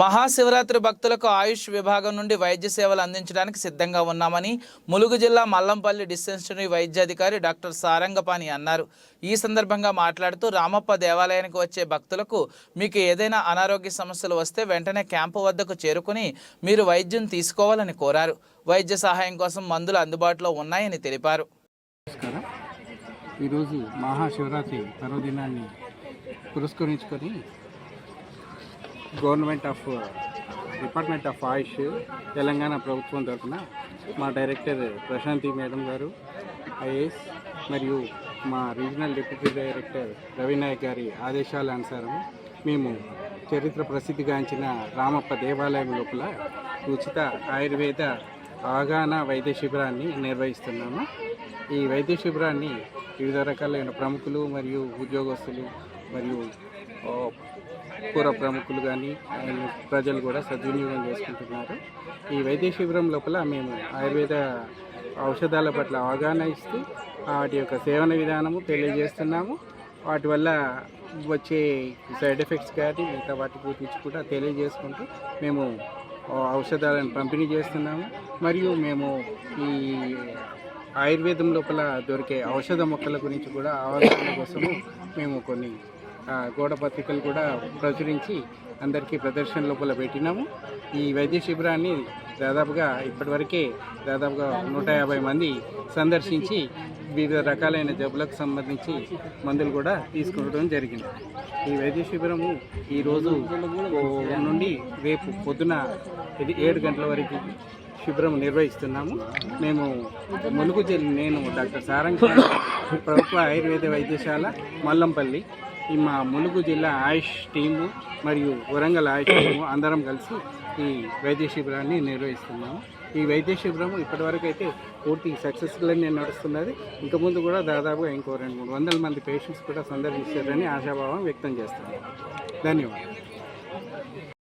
మహాశివరాత్రి భక్తులకు ఆయుష్ విభాగం నుండి వైద్య సేవలు అందించడానికి సిద్ధంగా ఉన్నామని ములుగు జిల్లా మల్లంపల్లి డిస్పెన్సరీ వైద్యాధికారి డాక్టర్ సారంగపాణి అన్నారు. ఈ సందర్భంగా మాట్లాడుతూ రామప్ప దేవాలయానికి వచ్చే భక్తులకు మీకు ఏదైనా అనారోగ్య సమస్యలు వస్తే వెంటనే క్యాంపు వద్దకు చేరుకుని మీరు వైద్యం తీసుకోవాలని కోరారు. వైద్య సహాయం కోసం మందులు అందుబాటులో ఉన్నాయని తెలిపారు. ఈరోజు మహాశివరాత్రి పర్వదినాన్ని పురస్కరించుకొని government of department of AYUSH Telangana ప్రభుత్వం తరఫున మా డైరెక్టర్ ప్రశాంతి మేడం గారు ఐఏఎస్ మరియు మా రీజనల్ డిప్యూటీ డైరెక్టర్ రవినాయక్ గారి ఆదేశాల అనుసారం మేము చరిత్ర ప్రసిద్ధిగాంచిన రామప్ప దేవాలయం లోపల ఉచిత ఆయుర్వేద అవగాహన వైద్య శిబిరాన్ని నిర్వహిస్తున్నాము. ఈ వైద్య శిబిరాన్ని వివిధ రకాలైన ప్రముఖులు మరియు ఉద్యోగస్తులు మరియు పూర్వ ప్రముఖులు కానీ ప్రజలు కూడా సద్వినియోగం చేసుకుంటున్నారు. ఈ వైద్య శిబిరం లోపల మేము ఆయుర్వేద ఔషధాల పట్ల అవగాహన ఇస్తూ వాటి యొక్క సేవన విధానము తెలియజేస్తున్నాము. వాటి వల్ల వచ్చే సైడ్ ఎఫెక్ట్స్ కానీ మిగతా వాటి గురించి కూడా తెలియజేసుకుంటూ మేము ఔషధాలను పంపిణీ చేస్తున్నాము. మరియు మేము ఈ ఆయుర్వేదం లోపల దొరికే ఔషధ మొక్కల గురించి కూడా అవగాహన కోసము మేము కొన్ని గోడ పత్రికలు కూడా ప్రచురించి అందరికీ ప్రదర్శన లోపల పెట్టినాము. ఈ వైద్య శిబిరాన్ని దాదాపుగా ఇప్పటివరకే దాదాపుగా నూట యాభై మంది సందర్శించి వివిధ రకాలైన జబ్బులకు సంబంధించి మందులు కూడా తీసుకోవడం జరిగింది. ఈ వైద్య శిబిరము ఈరోజు నుండి రేపు పొద్దున ఇది ఏడు గంటల వరకు శిబిరం నిర్వహిస్తున్నాము. మేము ములుగు జిల్లా నేను డాక్టర్ సారంగ ప్రభుత్వ ఆయుర్వేద వైద్యశాల మల్లంపల్లి ఈ మా ములుగు జిల్లా ఆయుష్ టీము మరియు వరంగల్ ఆయుష్ టీము అందరం కలిసి ఈ వైద్య శిబిరాన్ని నిర్వహిస్తున్నాము. ఈ వైద్య శిబిరం ఇప్పటివరకు అయితే పూర్తి సక్సెస్ఫుల్గానే నడుస్తున్నది. ఇంక ముందు కూడా దాదాపుగా ఇంకో రెండు మూడు వందల మంది పేషెంట్స్ కూడా సందర్శిస్తారని ఆశాభావం వ్యక్తం చేస్తున్నాను ధన్యవాదాలు.